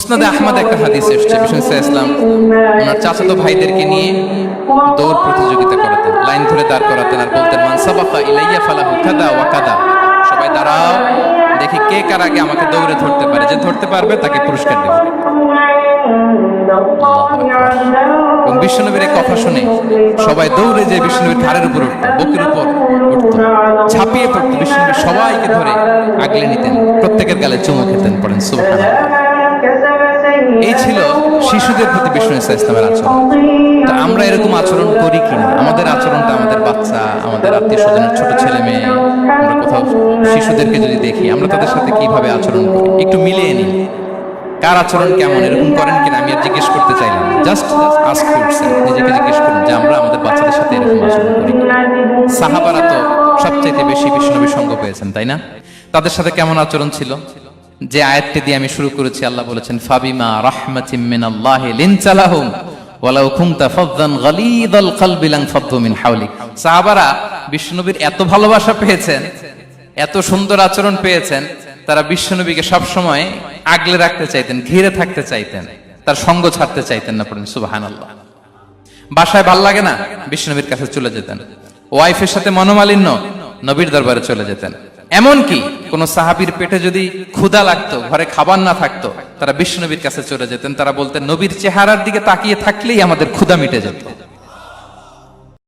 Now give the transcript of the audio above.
মুসনাদে আহমদ একটা হাদিস এসছে বিষ্ণু ইসলাম। ওনার চাচাতো ভাইদেরকে নিয়ে দৌড় প্রতিযোগিতা করাতেন, লাইন ধরে দাঁড় করাতেন আর বলতেন, মান সাবাকা ইলাইয়া ফালাহু কাদা ওয়া সবাই, দাঁড়াও, দেখি কে কার আগে আমাকে দৌড়ে ধরতে পারে, যে ধরতে পারবে তাকে পুরস্কার দেব। এবং এই কথা শুনে সবাই দৌড়ে যে বিশ্বনবীর ঘাড়ের উপর উঠতো, বুকের উপর উঠতো, ঝাঁপিয়ে পড়তো। বিশ্বনবী সবাইকে ধরে আগলে নিতেন, প্রত্যেকের গালে চুমু খেতেন, পড়েন, সুবহানাল্লাহ। এই ছিল শিশুদের প্রতি বিষ্ণু ইসা ইসলামের আচরণ। তো আমরা এরকম আচরণ করি কিনা আমাদের আচরণটা আমাদের বাচ্চা, আমাদের আত্মীয় স্বজনের ছোট ছেলে মেয়ে, আমরা কোথাও শিশুদেরকে যদি দেখি, আমরা তাদের সাথে কীভাবে আচরণ করি? একটু মিলিয়ে নিই। কার আচরণ কেমন? এরকম করেন কিনা? আমি আর জিজ্ঞেস করতে চাইলাম জাস্ট আস্ক নিজেকে জিজ্ঞেস করুন যে আমরা আমাদের বাচ্চাদের সাথে এরকম আচরণ করি সাহাবারা তো সবচাইতে বেশি বিষ্ণুনবীর সঙ্গ পেয়েছেন, তাই না? তাদের সাথে কেমন আচরণ ছিল? যে আয়াতটি দিয়ে আমি শুরু করেছি, আল্লাহ বলেছেন, ফাবিমা রাহমাতিম মিনাল্লাহি লিনচালাহুম ওয়ালাউ কুনতা ফাদদান গালিদাল কলবি লান ফাদ্দু মিন হাওলিক। সাহাবারা বিষ্ণুনবীর এত ভালোবাসা পেয়েছেন, এত সুন্দর আচরণ পেয়েছেন, তারা বিশ্বনবীকে সবসময় আগলে রাখতে চাইতেন, ঘিরে থাকতে চাইতেন, তার সঙ্গ ছাড়তে চাইতেন না পড়েন, সুবহানাল্লাহ। বাসায় ভালো লাগে না? বিষ্ণুনবীর কাছে চলে যেতেন। ওয়াইফের সাথে মনোমালিন্য নবীর দরবারে চলে যেতেন। এমনকি কোন সাহাবির পেটে যদি ক্ষুধা লাগতো, ঘরে খাবার না থাকতো, তারা বিষ্ণু নবীর কাছে চলে যেতেন। তারা বলতেন, নবীর চেহারার দিকে তাকিয়ে থাকলেই আমাদের ক্ষুধা মিটে যেত।